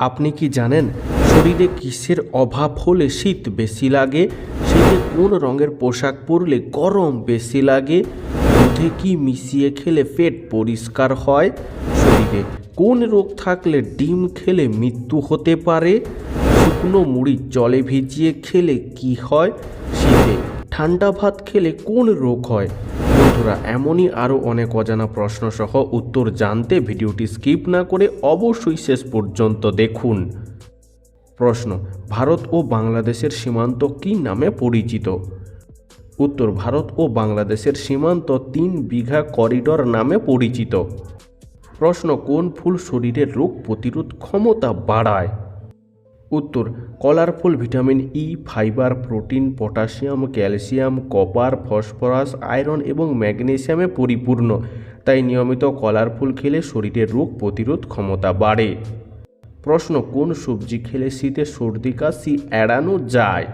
আপনি কি জানেন শরীরে কিসের অভাব হলে শীত বেশি লাগে? শীতে কোন রঙের পোশাক পরলে গরম বেশি লাগে? দুধে কি মিশিয়ে খেলে পেট পরিষ্কার হয়? শরীরে কোন রোগ থাকলে ডিম খেলে মৃত্যু হতে পারে? শুকনো মুড়ি জলে ভিজিয়ে খেলে কি হয়? শীতে ঠান্ডা ভাত খেলে কোন রোগ হয়? বন্ধুরা এমনই আরও অনেক অজানা প্রশ্ন সহ উত্তর জানতে ভিডিওটি স্কিপ না করে অবশ্যই শেষ পর্যন্ত দেখুন। প্রশ্ন, ভারত ও বাংলাদেশের সীমান্ত কী নামে পরিচিত? উত্তর, ভারত ও বাংলাদেশের সীমান্ত তিন বিঘা করিডর নামে পরিচিত। প্রশ্ন, কোন ফুল শরীরের রোগ প্রতিরোধ ক্ষমতা বাড়ায়? উত্তর, কলার ফুল, vitamin E, fibre, protein, potassium, calcium, copper, phosphorus, iron এবং ম্যাগনেসিয়ামে পরিপূর্ণ। তাই নিয়মিত কলার ফুল খেলে শরীরের রোগ প্রতিরোধ ক্ষমতা বাড়ে। প্রশ্ন, কোন সবজি খেলে শীতে সর্দি, কাশি এড়ানো যায়?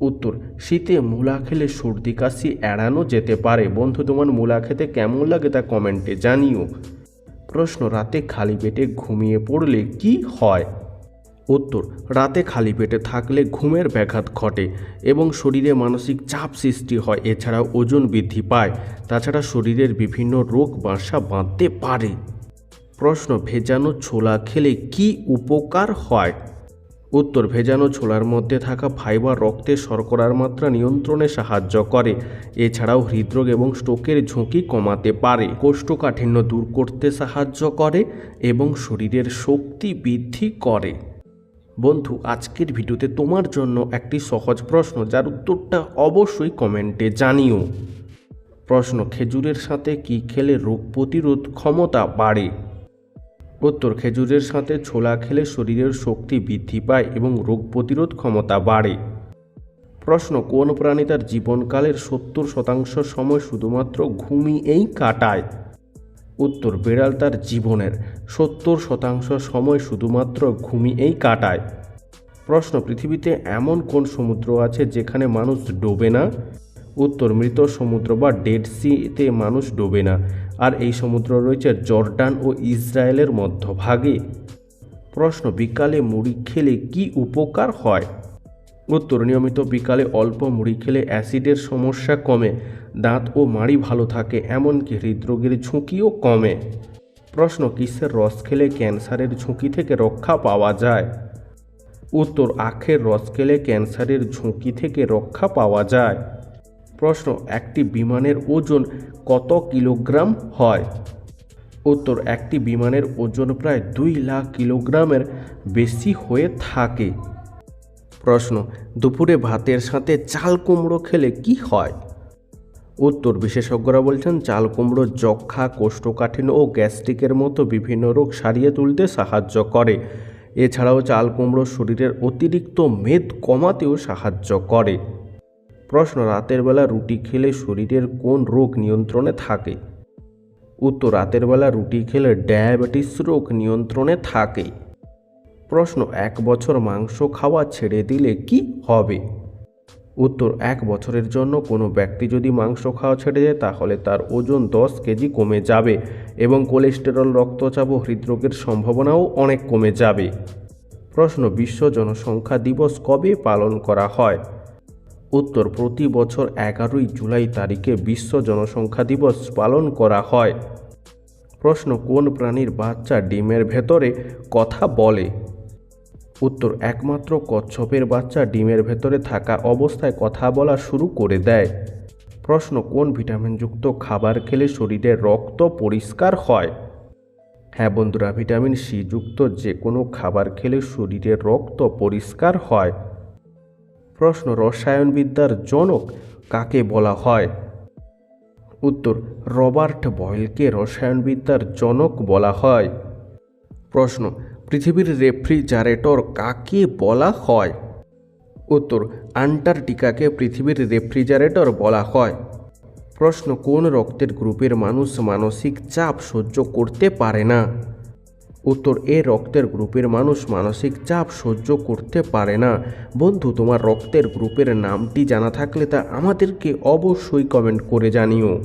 উত্তর, শীতে মূলা খেলে সর্দি, কাশি এড়ানো যেতে পারে। বন্ধু, তোমার মূলা খেতে কেমন লাগে তা কমেন্টে জানিও। প্রশ্ন, রাতে খালি পেটে ঘুমিয়ে পড়লে কি হয়? উত্তর, রাতে খালি পেটে থাকলে ঘুমের ব্যাঘাত ঘটে এবং শরীরে মানসিক চাপ সৃষ্টি হয়, এছাড়াও ওজন বৃদ্ধি পায়। তাছাড়া শরীরের বিভিন্ন রোগ বাসা বাঁধতে পারে। প্রশ্ন, ভেজানো ছোলা খেলে কি উপকার হয়? উত্তর, ভেজানো ছোলার মধ্যে থাকা ফাইবার রক্তে শর্করার মাত্রা নিয়ন্ত্রণে সাহায্য করে, এছাড়াও হৃদরোগ এবং স্ট্রোকের ঝুঁকি কমাতে পারে। কোষ্ঠকাঠিন্য দূর করতে সাহায্য করে এবং শরীরের শক্তি বৃদ্ধি করে। বন্ধু, আজকের ভিডিওতে তোমার জন্য একটি সহজ প্রশ্ন, যার উত্তরটা অবশ্যই কমেন্টে জানিও। প্রশ্ন, খেজুরের সাথে কি খেলে রোগ প্রতিরোধ ক্ষমতা বাড়ে? উত্তর, খেজুরের সাথে ছোলা খেলে শরীরের শক্তি বৃদ্ধি পায় এবং রোগ প্রতিরোধ ক্ষমতা বাড়ে। প্রশ্ন, কোন প্রাণী তার জীবনকালের সত্তর শতাংশ সময় শুধুমাত্র ঘুমিয়েই কাটায়? উত্তর বিড়াল তার জীবনের সত্তর শতাংশ সময় শুধুমাত্র ঘুমিয়েই কাটায়। প্রশ্ন, পৃথিবীতে এমন কোন সমুদ্র আছে যেখানে মানুষ ডোবে না? উত্তর, মৃত সমুদ্র বা ডেড সিতে মানুষ ডোবে না। আর এই সমুদ্র রয়েছে জর্ডান ও ইসরায়েলের মধ্যভাগে। প্রশ্ন, বিকালে মুড়ি খেলে কি উপকার হয়? উত্তর, নিয়মিত বিকালে অল্প মুড়ি খেলে অ্যাসিডের সমস্যা কমে। দাঁত ও মাড়ি ভালো থাকে, এমনকি হৃদরোগের ঝুঁকিও কমে। প্রশ্ন, কিসের রস খেলে ক্যান্সারের ঝুঁকি থেকে রক্ষা পাওয়া যায়? উত্তর, আখের রস খেলে ক্যান্সারের ঝুঁকি থেকে রক্ষা পাওয়া যায়। প্রশ্ন, একটি বিমানের ওজন কত কিলোগ্রাম হয়? উত্তর, একটি বিমানের ওজন প্রায় দুই লাখ কিলোগ্রামের বেশি হয়ে থাকে। প্রশ্ন, দুপুরে ভাতের সাথে চাল কুমড়ো খেলে কি হয়? উত্তর বিশেষজ্ঞরা বলছেন, চাল কুমড়ো যক্ষা কোষ্ঠকাঠিন্য ও গ্যাস্ট্রিকের মতো বিভিন্ন রোগ সারিয়ে তুলতে সাহায্য করে। এছাড়াও চাল কুমড়ো শরীরের অতিরিক্ত মেদ কমাতেও সাহায্য করে। প্রশ্ন, রাতের বেলা রুটি খেলে শরীরের কোন রোগ নিয়ন্ত্রণে থাকে? উত্তর, রাতের বেলা রুটি খেলে ডায়াবেটিস রোগ নিয়ন্ত্রণে থাকে। প্রশ্ন, এক বছর মাংস খাওয়া ছেড়ে দিলে কি হবে? উত্তর, এক বছরের জন্য কোনো ব্যক্তি যদি মাংস খাওয়া ছেড়ে দেয় তাহলে তার ওজন দশ কেজি কমে যাবে এবং কোলেস্টেরল, রক্তচাপ ও হৃদরোগের সম্ভাবনাও অনেক কমে যাবে। প্রশ্ন, বিশ্ব জনসংখ্যা দিবস কবে পালন করা হয়? উত্তর, প্রতি বছর এগারোই জুলাই তারিখে বিশ্ব জনসংখ্যা দিবস পালন করা হয়। প্রশ্ন, কোন প্রাণীর বাচ্চা ডিমের ভেতরে কথা বলে? উত্তর, একমাত্র কচ্ছপের বাচ্চা ডিমের ভেতরে থাকা অবস্থায় কথা বলা শুরু করে দেয়। প্রশ্ন, কোন ভিটামিনযুক্ত খাবার খেলে শরীরে রক্ত পরিষ্কার হয়? হ্যাঁ বন্ধুরা, ভিটামিন সি যুক্ত যে কোনো খাবার খেলে শরীরে রক্ত পরিষ্কার হয়। প্রশ্ন, রসায়নবিদ্যার জনক কাকে বলা হয়? উত্তর, রবার্ট বয়েলকে রসায়নবিদ্যার জনক বলা হয়। প্রশ্ন পৃথিবীর রেফ্রিজারেটর কাকে বলা হয়? উত্তর, আন্টার্কটিকাকে পৃথিবীর রেফ্রিজারেটর বলা হয়। প্রশ্ন, কোন রক্তের গ্রুপের মানুষ মানসিক চাপ সহ্য করতে পারে না? উত্তর, এ রক্তের গ্রুপের মানুষ মানসিক চাপ সহ্য করতে পারে না। বন্ধু, তোমার রক্তের গ্রুপের নামটি জানা থাকলে তা আমাদেরকে অবশ্যই কমেন্ট করে জানিও।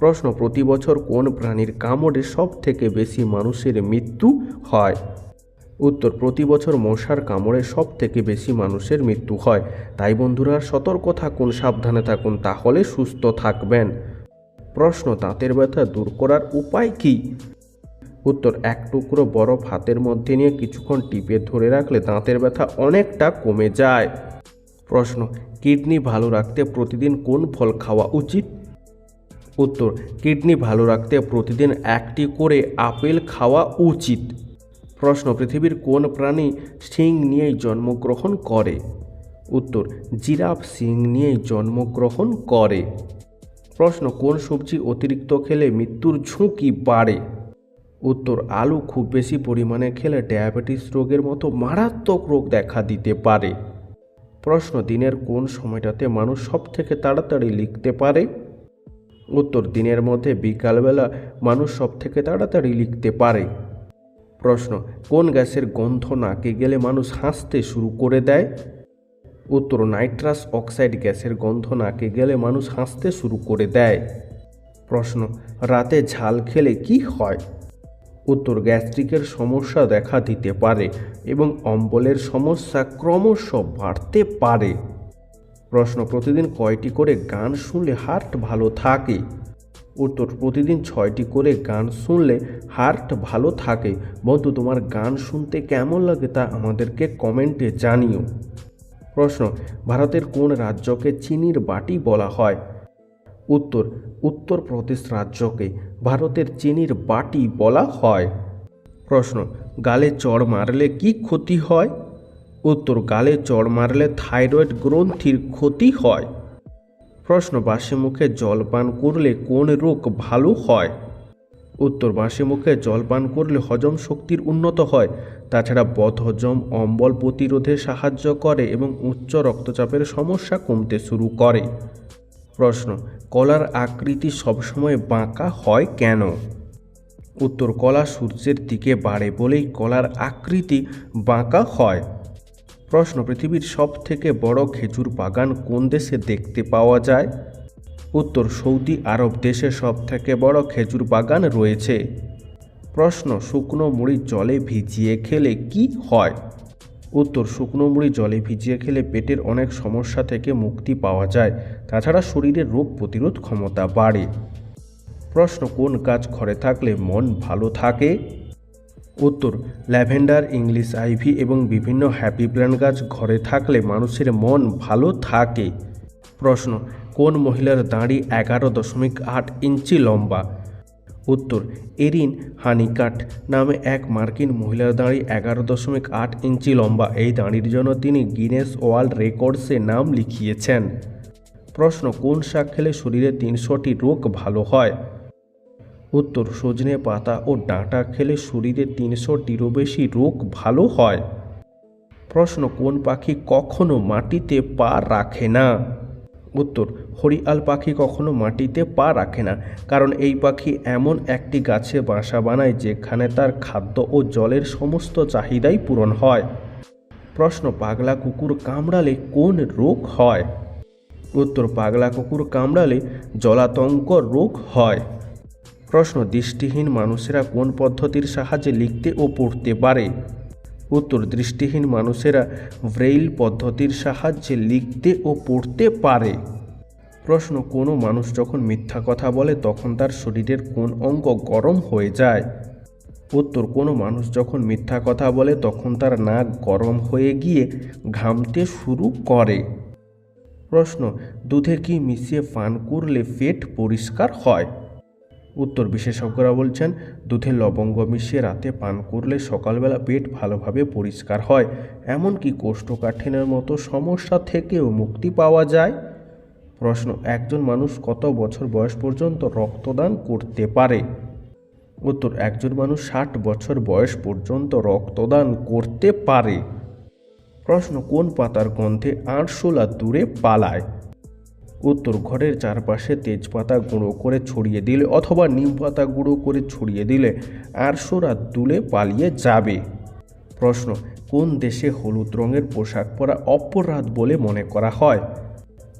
প্রশ্ন, প্রতি বছর কোন প্রাণীর কামড়ে সব থেকে বেশি মানুষের মৃত্যু হয়? উত্তর, প্রতি বছর মশার কামড়ে সব থেকে বেশি মানুষের মৃত্যু হয়। তাই বন্ধুরা, সতর্ক থাকুন, সাবধানে থাকুন, তাহলে সুস্থ থাকবেন। প্রশ্ন, দাঁতের ব্যথা দূর করার উপায় কী? উত্তর, এক টুকরো বরফ হাতের মধ্যে নিয়ে কিছুক্ষণ টিপে ধরে রাখলে দাঁতের ব্যথা অনেকটা কমে যায়। প্রশ্ন, কিডনি ভালো রাখতে প্রতিদিন কোন ফল খাওয়া উচিত? উত্তর, কিডনি ভালো রাখতে প্রতিদিন একটি করে আপেল খাওয়া উচিত। প্রশ্ন, পৃথিবীর কোন প্রাণী শিং নিয়েই জন্মগ্রহণ করে? উত্তর, জিরাফ শিং নিয়েই জন্মগ্রহণ করে। প্রশ্ন, কোন সবজি অতিরিক্ত খেলে মৃত্যুর ঝুঁকি বাড়ে? উত্তর, আলু খুব বেশি পরিমাণে খেলে ডায়াবেটিস রোগের মতো মারাত্মক রোগ দেখা দিতে পারে। প্রশ্ন, দিনের কোন সময়টাতে মানুষ সব থেকে তাড়াতাড়ি লিখতে পারে? উত্তর দিনের মধ্যে বিকালবেলা মানুষ সব থেকে তাড়াতাড়ি লিখতে পারে। প্রশ্ন, কোন গ্যাসের গন্ধ নাকে গেলে মানুষ হাসতে শুরু করে দেয়? উত্তর, নাইট্রাস অক্সাইড গ্যাসের গন্ধ নাকে গেলে মানুষ হাসতে শুরু করে দেয়। প্রশ্ন, রাতে ঝাল খেলে কি হয়? উত্তর, গ্যাস্ট্রিকের সমস্যা দেখা দিতে পারে এবং অম্বলের সমস্যা ক্রমশ বাড়তে পারে। প্রশ্ন, প্রতিদিন কয়টি করে গান শুনলে হার্ট ভালো থাকে? উত্তর, প্রতিদিন ছয়টি করে গান শুনলে হার্ট ভালো থাকে। বন্ধু, তোমার গান শুনতে কেমন লাগে তা আমাদেরকে কমেন্টে জানিও। প্রশ্ন, ভারতের কোন রাজ্যকে চিনির বাটি বলা হয়? উত্তর, উত্তরপ্রদেশ রাজ্যকে ভারতের চিনির বাটি বলা হয়। প্রশ্ন, গালে চড় মারলে কি ক্ষতি হয়? উত্তর গালে চড় মারলে থাইরয়েড গ্রন্থির ক্ষতি হয়। প্রশ্ন, বাসি মুখে জলপান করলে কোন রোগ ভালো হয়? উত্তর, বাসি মুখে জলপান করলে হজম শক্তির উন্নত হয়। তাছাড়া বদহজম, অম্বল প্রতিরোধে সাহায্য করে এবং উচ্চ রক্তচাপের সমস্যা কমতে শুরু করে। প্রশ্ন, কলার আকৃতি সবসময় বাঁকা হয় কেন? উত্তর, কলা সূর্যের দিকে বাড়ে বলেই কলার আকৃতি বাঁকা হয়। প্রশ্ন, পৃথিবীর সব থেকে বড় খেজুর বাগান কোন দেশে দেখতে পাওয়া যায়? উত্তর, সৌদি আরব দেশে সব থেকে বড় খেজুর বাগান রয়েছে। প্রশ্ন, শুকনো মুড়ি জলে ভিজিয়ে খেলে কি হয়? উত্তর, শুকনো মুড়ি জলে ভিজিয়ে খেলে পেটের অনেক সমস্যা থেকে মুক্তি পাওয়া যায়, তাছাড়া শরীরের রোগ প্রতিরোধ ক্ষমতা বাড়ে। প্রশ্ন, কোন কাজ ঘরে থাকলে মন ভালো থাকে? উত্তর, ল্যাভেন্ডার, ইংলিশ আইভি এবং বিভিন্ন হ্যাপি প্ল্যান্ট গাছ ঘরে থাকলে মানুষের মন ভালো থাকে। প্রশ্ন, কোন মহিলার দাঁড়ি এগারো দশমিক আট ইঞ্চি লম্বা? উত্তর, এরিন হানিকাট নামে এক মার্কিন মহিলার দাঁড়ি এগারো দশমিক আট ইঞ্চি লম্বা। এই দাঁড়ির জন্য তিনি গিনেস ওয়ার্ল্ড রেকর্ডসে নাম লিখিয়েছেন। প্রশ্ন, কোন শাক খেলে শরীরে তিনশোটি রোগ ভালো হয়? উত্তর, সজনে পাতা ও ডাঁটা খেলে শরীরে তিনশোটিরও বেশি রোগ ভালো হয়। প্রশ্ন, কোন পাখি কখনো মাটিতে পা রাখে না? উত্তর, হরিয়াল পাখি কখনো মাটিতে পা রাখে না, কারণ এই পাখি এমন একটি গাছে বাসা বানায় যেখানে তার খাদ্য ও জলের সমস্ত চাহিদাই পূরণ হয়। প্রশ্ন, পাগলা কুকুর কামড়ালে কোন রোগ হয়? উত্তর, পাগলা কুকুর কামড়ালে জলাতঙ্ক রোগ হয়। প্রশ্ন, দৃষ্টিহীন মানুষেরা কোন পদ্ধতির সাহায্যে লিখতে ও পড়তে পারে? উত্তর, দৃষ্টিহীন মানুষেরা ব্রেইল পদ্ধতির সাহায্যে লিখতে ও পড়তে পারে। প্রশ্ন, কোনো মানুষ যখন মিথ্যা কথা বলে তখন তার শরীরের কোন অঙ্গ গরম হয়ে যায়? উত্তর, কোনো মানুষ যখন মিথ্যা কথা বলে তখন তার নাক গরম হয়ে গিয়ে ঘামতে শুরু করে। প্রশ্ন, দুধে কি মিশিয়ে পান করলে পেট পরিষ্কার হয়? উত্তর বিশেষজ্ঞরা বলছেন, দুধে লবঙ্গ মিশিয়ে রাতে পান করলে সকালবেলা পেট ভালোভাবে পরিষ্কার হয়। এমনকি কোষ্ঠকাঠিন্যের মতো সমস্যা থেকেও মুক্তি পাওয়া যায়। প্রশ্ন, একজন মানুষ কত বছর বয়স পর্যন্ত রক্তদান করতে পারে? উত্তর, একজন মানুষ ষাট বছর বয়স পর্যন্ত রক্তদান করতে পারে। প্রশ্ন, কোন পাতার গন্ধে আরশোলা দূরে পালায়? উত্তর ঘরের চারপাশে তেজপাতা গুঁড়ো করে ছড়িয়ে দিলে অথবা নিম পাতা গুঁড়ো করে ছড়িয়ে দিলে আরশোরা দুলে পালিয়ে যাবে। প্রশ্ন, কোন দেশে হলুদ রঙের পোশাক পরা অপরাধ বলে মনে করা হয়?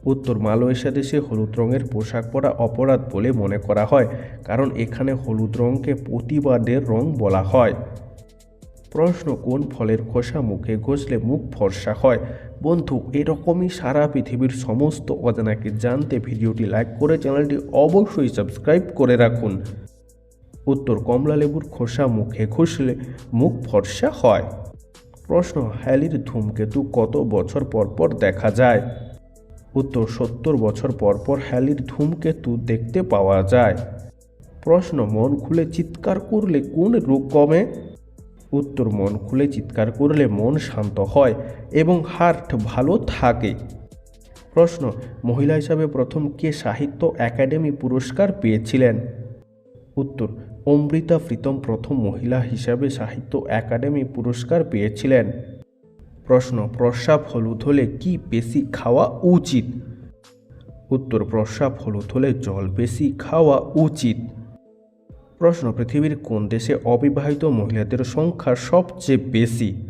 উত্তর, মালয়েশিয়া দেশে হলুদ রঙের পোশাক পরা অপরাধ বলে মনে করা হয়, কারণ এখানে হলুদ রঙকে প্রতিবাদের রং বলা হয়। প্রশ্ন, কোন ফলের খোসা মুখে ঘষলে মুখ ফর্সা হয়? বন্ধু, এরকমই সারা পৃথিবীর সমস্ত অজানাকে জানতে ভিডিওটি লাইক করে চ্যানেলটি অবশ্যই সাবস্ক্রাইব করে রাখুন। উত্তর, কমলা লেবুর খোসা মুখে ঘষলে মুখ ফর্সা হয়। প্রশ্ন, হ্যালির ধূমকেতু কত বছর পর পর দেখা যায়? উত্তর, সত্তর বছর পর পর হ্যালির ধূমকেতু দেখতে পাওয়া যায়। প্রশ্ন, মন খুলে চিৎকার করলে কোন রোগ কমে? উত্তর মন খুলে চিৎকার করলে মন শান্ত হয় এবং হার্ট ভালো থাকে। প্রশ্ন, মহিলা হিসাবে প্রথম কে সাহিত্য একাডেমি পুরস্কার পেয়েছিলেন? উত্তর, অমৃতা প্রীতম প্রথম মহিলা হিসাবে সাহিত্য একাডেমি পুরস্কার পেয়েছিলেন। প্রশ্ন, প্রস্রাব হলুদ হলে কি বেশি খাওয়া উচিত? উত্তর, প্রস্রাব হলুদ হলে জল বেশি খাওয়া উচিত। প্রশ্ন, পৃথিবীর কোন দেশে অবিবাহিত মহিলাদের সংখ্যা সবচেয়ে বেশি?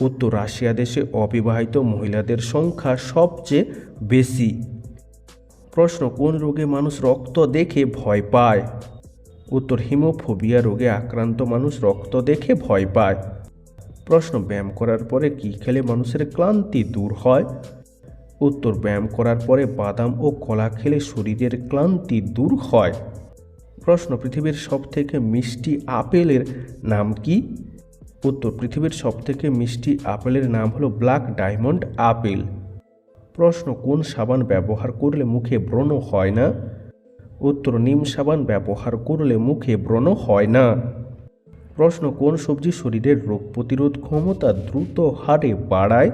উত্তর, রাশিয়া দেশে অবিবাহিত মহিলাদের সংখ্যা সবচেয়ে বেশি। প্রশ্ন, কোন রোগে মানুষ রক্ত দেখে ভয় পায়? উত্তর, হিমোফোবিয়া রোগে আক্রান্ত মানুষ রক্ত দেখে ভয় পায়। প্রশ্ন, ব্যায়াম করার পরে কি খেলে মানুষের ক্লান্তি দূর হয়? উত্তর, ব্যায়াম করার পরে বাদাম ও কলা খেলে শরীরের ক্লান্তি দূর হয়। প্রশ্ন, পৃথিবীর সবথেকে মিষ্টি আপেলের নাম কি? উত্তর, পৃথিবীর সবথেকে মিষ্টি আপেলের নাম হলো ব্ল্যাক ডায়মন্ড আপেল। প্রশ্ন, কোন সাবান ব্যবহার করলে মুখে ব্রণ হয় না? উত্তর, নিম সাবান ব্যবহার করলে মুখে ব্রণ হয় না। প্রশ্ন, কোন সবজি শরীরের রোগ প্রতিরোধ ক্ষমতা দ্রুত হারে বাড়ায়?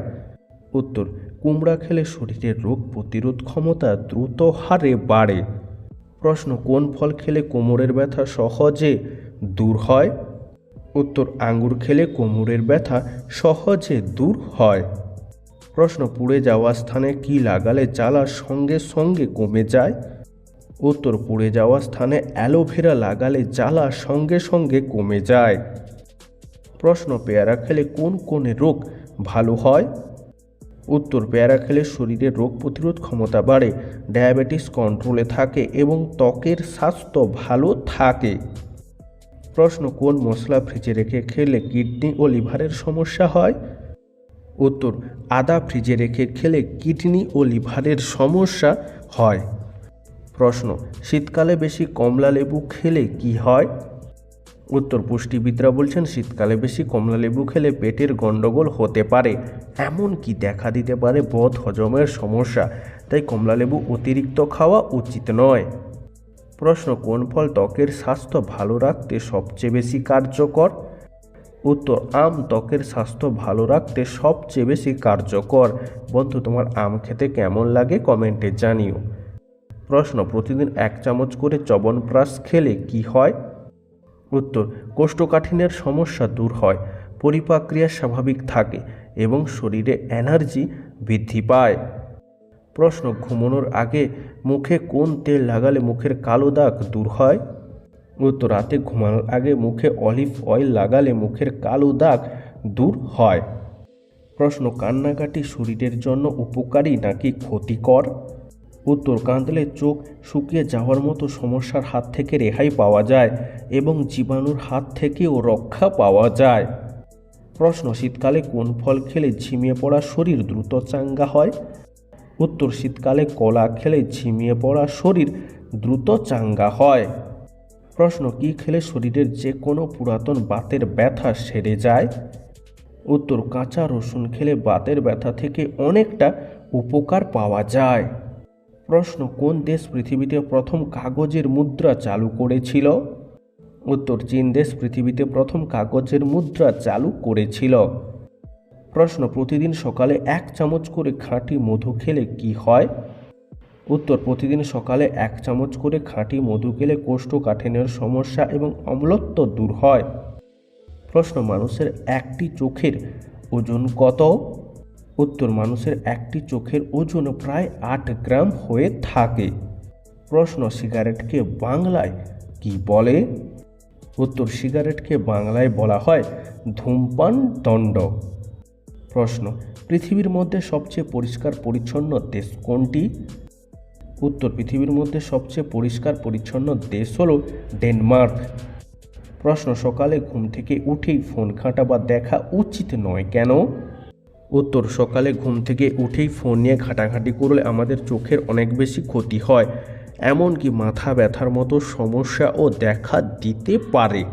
উত্তর, কুমড়া খেলে শরীরের রোগ প্রতিরোধ ক্ষমতা দ্রুত হারে বাড়ে। প্রশ্ন, কোন ফল খেলে কোমরের ব্যথা সহজে দূর হয়? উত্তর, আঙ্গুর খেলে কোমরের ব্যথা সহজে দূর হয়। প্রশ্ন, পুড়ে যাওয়া স্থানে কি লাগালে জ্বালা সঙ্গে সঙ্গে কমে যায়? উত্তর, পুড়ে যাওয়া স্থানে অ্যালোভেরা লাগালে জ্বালা সঙ্গে সঙ্গে কমে যায়। প্রশ্ন, পেয়ারা খেলে কোন কোন রোগ ভালো হয়? উত্তর পেয়ারা খেলে শরীরের রোগ প্রতিরোধ ক্ষমতা বাড়ে, ডায়াবেটিস কন্ট্রোলে থাকে এবং ত্বকের স্বাস্থ্য ভালো থাকে। প্রশ্ন, কোন মশলা ফ্রিজে রেখে খেলে কিডনি ও লিভারের সমস্যা হয়? উত্তর, আদা ফ্রিজে রেখে খেলে কিডনি ও লিভারের সমস্যা হয়। প্রশ্ন, শীতকালে বেশি কমলা লেবু খেলে কি হয়? উত্তর পুষ্টিবিদরা বলছেন, শীতকালে বেশি কমলা লেবু খেলে পেটের গণ্ডগোল হতে পারে। এমন কি দেখা দিতে পারে বদ হজমের সমস্যা? তাই কমলা লেবু অতিরিক্ত খাওয়া উচিত নয়। প্রশ্ন, কোন ফল ত্বকের স্বাস্থ্য ভালো রাখতে সবচেয়ে বেশি কার্যকর? উত্তর, আম ত্বকের স্বাস্থ্য ভালো রাখতে সবচেয়ে বেশি কার্যকর। বন্ধু, তোমার আম খেতে কেমন লাগে কমেন্টে জানিও। প্রশ্ন, প্রতিদিন এক চামচ করে চবনপ্রাশ খেলে কি হয়? উত্তর, কোষ্ঠকাঠিন্যের সমস্যা দূর হয় পরিপাক্রিয়া স্বাভাবিক থাকে এবং শরীরে এনার্জি বৃদ্ধি পায়। প্রশ্ন, ঘুমানোর আগে মুখে কোন তেল লাগালে মুখের কালো দাগ দূর হয়? উত্তর, রাতে ঘুমানোর আগে মুখে অলিভ অয়েল লাগালে মুখের কালো দাগ দূর হয়। প্রশ্ন, কান্নাকাটি শরীরের জন্য উপকারী নাকি ক্ষতিকর? উত্তর কাঁদলে চোখ শুকিয়ে যাওয়ার মতো সমস্যার হাত থেকে রেহাই পাওয়া যায় এবং জীবাণুর হাত থেকেও রক্ষা পাওয়া যায়। প্রশ্ন, শীতকালে কোন ফল খেলে ঝিমিয়ে পড়া শরীর দ্রুত চাঙ্গা হয়? উত্তর, শীতকালে কলা খেলে ঝিমিয়ে পড়া শরীর দ্রুত চাঙ্গা হয়। প্রশ্ন, কি খেলে শরীরের যে কোনো পুরাতন বাতের ব্যথা সেরে যায়? উত্তর, কাঁচা রসুন খেলে বাতের ব্যথা থেকে অনেকটা উপকার পাওয়া যায়। প্রশ্ন, কোন দেশ পৃথিবীতে প্রথম কাগজের মুদ্রা চালু করেছিল? উত্তর, চীন দেশ পৃথিবীতে প্রথম কাগজের মুদ্রা চালু করেছিল। প্রশ্ন, প্রতিদিন সকালে এক চামচ করে খাঁটি মধু খেলে কি হয়? উত্তর, প্রতিদিন সকালে এক চামচ করে খাঁটি মধু খেলে কোষ্ঠকাঠিন্যের সমস্যা এবং অম্লত্ব দূর হয়। প্রশ্ন, মানুষের একটি চোখের ওজন কত? উত্তর মানুষের একটি চোখের ওজন প্রায় আট গ্রাম হয়ে থাকে। প্রশ্ন সিগারেটকে বাংলায় কি বলে? উত্তর সিগারেটকে বাংলায় বলা হয় ধূমপান দণ্ড। প্রশ্ন, পৃথিবীর মধ্যে সবচেয়ে পরিষ্কার পরিচ্ছন্ন দেশ কোনটি? উত্তর, পৃথিবীর মধ্যে সবচেয়ে পরিষ্কার পরিচ্ছন্ন দেশ হল ডেনমার্ক। প্রশ্ন, সকালে ঘুম থেকে উঠেই ফোন ঘাঁটা বা দেখা উচিত নয় কেন? উত্তর, সকালে ঘুম থেকে উঠেই ফোন নিয়ে ঘাটাঘাটি করলে আমাদের চোখের অনেক বেশি ক্ষতি হয়। এমনকি মাথা ব্যথার মতো সমস্যাও দেখা দিতে পারে।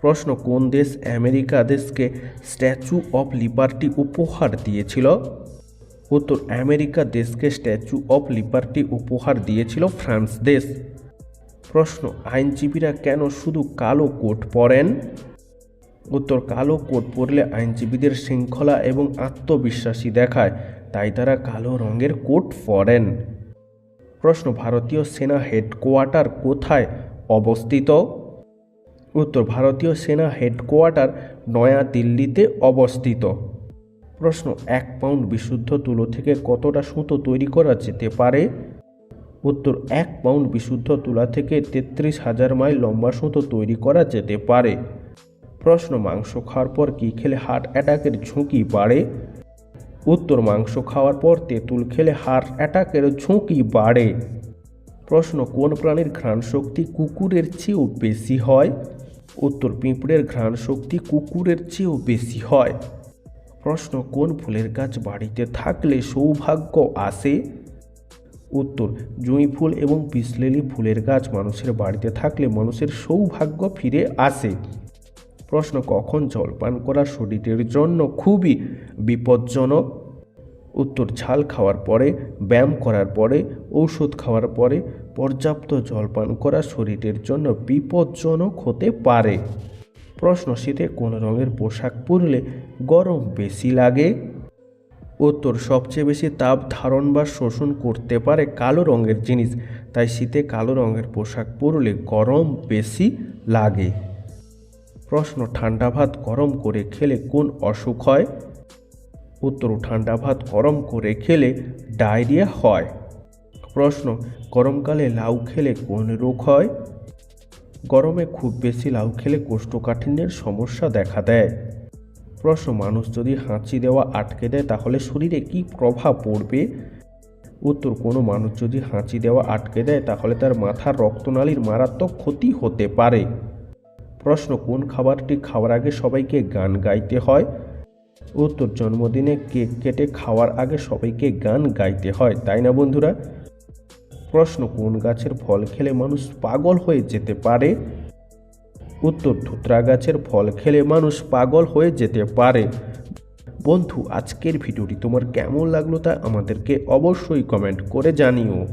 প্রশ্ন, কোন দেশ আমেরিকা দেশকে স্ট্যাচু অফ লিবার্টি উপহার দিয়েছিল? উত্তর, আমেরিকা দেশকে স্ট্যাচু অফ লিবার্টি উপহার দিয়েছিল ফ্রান্স দেশ। প্রশ্ন, আইনজীবীরা কেন শুধু কালো কোট পরেন? উত্তর কালো কোট পরলে আইনজীবীদের শৃঙ্খলা এবং আত্মবিশ্বাসী দেখায়, তাই তারা কালো রঙের কোট পরেন। প্রশ্ন, ভারতীয় সেনা হেডকোয়ার্টার কোথায় অবস্থিত? উত্তর, ভারতীয় সেনা হেডকোয়ার্টার নয়াদিল্লিতে অবস্থিত। প্রশ্ন, এক পাউন্ড বিশুদ্ধ তুলো থেকে কতটা সুতো তৈরি করা যেতে পারে? উত্তর, এক পাউন্ড বিশুদ্ধ তুলা থেকে তেত্রিশ হাজার মাইল লম্বা সুতো তৈরি করা যেতে পারে। প্রশ্ন মাংস খাওয়ার পর কী খেলে হার্ট অ্যাটাকের ঝুঁকি বাড়ে? উত্তর, মাংস খাওয়ার পর তেঁতুল খেলে হার্ট অ্যাটাকের ঝুঁকি বাড়ে। প্রশ্ন, কোন প্রাণীর ঘ্রাণ শক্তি কুকুরের চেয়েও বেশি হয়? উত্তর, পিঁপড়ের ঘ্রাণ শক্তি কুকুরের চেয়েও বেশি হয়। প্রশ্ন, কোন ফুলের গাছ বাড়িতে থাকলে সৌভাগ্য আসে? উত্তর, জুঁই ফুল এবং পিসলেলি ফুলের গাছ মানুষের বাড়িতে থাকলে মানুষের সৌভাগ্য ফিরে আসে। প্রশ্ন কখন জলপান করা শরীরের জন্য খুবই বিপজ্জনক। উত্তর, ঝাল খাওয়ার পরে, ব্যায়াম করার পরে, ঔষধ খাওয়ার পরে পর্যাপ্ত জলপান করা শরীরের জন্য বিপজ্জনক হতে পারে। প্রশ্ন, শীতে কোন রঙের পোশাক পরলে গরম বেশি লাগে? উত্তর, সবচেয়ে বেশি তাপ ধারণ বা শোষণ করতে পারে কালো রঙের জিনিস, তাই শীতে কালো রঙের পোশাক পরলে গরম বেশি লাগে। প্রশ্ন, ঠান্ডা ভাত গরম করে খেলে কোন অসুখ হয়? উত্তর, ঠান্ডা ভাত গরম করে খেলে ডায়রিয়া হয়। প্রশ্ন, গরমকালে লাউ খেলে কোন রোগ হয়? গরমে খুব বেশি লাউ খেলে কোষ্ঠকাঠিন্যের সমস্যা দেখা দেয়। প্রশ্ন, মানুষ যদি হাঁচি দেওয়া আটকে দেয় তাহলে শরীরে কি প্রভাব পড়বে? উত্তর, কোনো মানুষ যদি হাঁচি দেওয়া আটকে দেয় তাহলে তার মাথার রক্তনালীর মারাত্মক ক্ষতি হতে পারে। প্রশ্ন, কোন খাবারটি খাওয়ার আগে সবাইকে গান গাইতে হয়? উত্তর, জন্মদিনে কেক কেটে খাওয়ার আগে সবাইকে গান গাইতে হয়, তাই না বন্ধুরা? প্রশ্ন, কোন গাছের ফল খেলে মানুষ পাগল হয়ে যেতে পারে? উত্তর, ধুতরা গাছের ফল খেলে মানুষ পাগল হয়ে যেতে পারে। বন্ধু, আজকের ভিডিওটি তোমার কেমন লাগল তা আমাদেরকে অবশ্যই কমেন্ট করে জানিও।